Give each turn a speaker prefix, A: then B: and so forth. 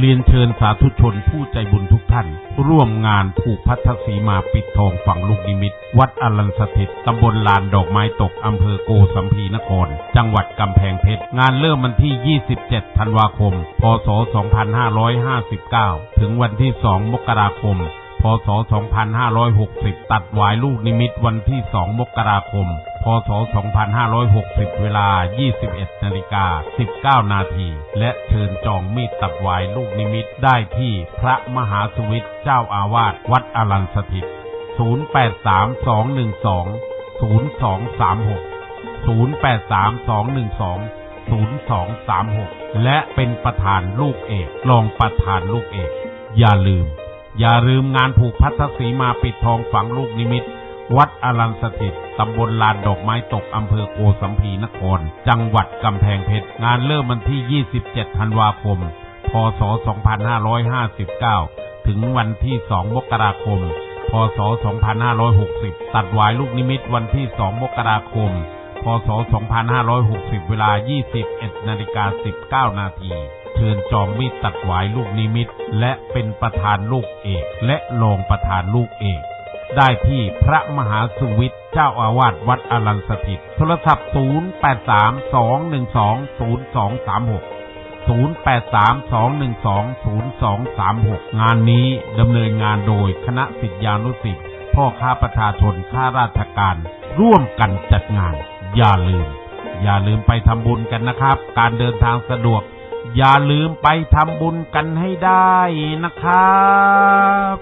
A: เรียนเชิญสาธุชนผู้ใจบุญทุกท่าน ร่วมงานผูกพัทธสีมาปิดทองฝั่งลูกนิมิต วัดอรัญสถิตตำบลลานดอกไม้ตกอำเภอโกสัมพีนคร จังหวัดกำแพงเพชร งานเริ่มวันที่ 27 ธันวาคม พศ 2559 ถึงวันที่ 2 มกราคม พศ 2560 ตัดหวายลูกนิมิตวันที่ 2 มกราคม ศ 2560 เวลา 21 นาฬิกา 19 นาที และเชิญจองมีดตัดหวายลูกนิมิตได้ที่พระมหาสวิทย์เจ้าอาวาสวัดอรัญสถิต 083212 0236 083212 0236 และเป็นประธานลูกเอกรองประธานลูกเอก อย่าลืม อย่าลืมงานผูกพัทธสีมาปิดทองฝังลูกนิมิต วัดอรัญสถิตตำบลลานดอกไม้ตกอำเภอโกสัมพีนคร จังหวัดกำแพงเพชร งานเริ่มวันที่ 27 ธันวาคม พศ 2559 ถึงวันที่ 2 มกราคม พศ 2560 ตัดวายลูกนิมิตวันที่ 2 มกราคม พศ 2560 เวลา 21นาฬิกา19 นาทีเชิญจองมีดตัดหวายลูกนิมิต และเป็นประธานลูกเอก และรองประธานลูกเอก ได้ที่พระมหาสุวิทย์เจ้าอาวาสวัดอรัญสถิต โทรศัพท์ 0832120236 0832120236 งานนี้ดำเนินงานโดยคณะสิทธิานุสิษย์พ่อค้าประชาชนข้าราชการ ร่วมกันจัดงาน อย่าลืม อย่าลืมไปทำบุญกันนะครับ การเดินทางสะดวก อย่าลืมไปทำบุญกันให้ได้นะครับ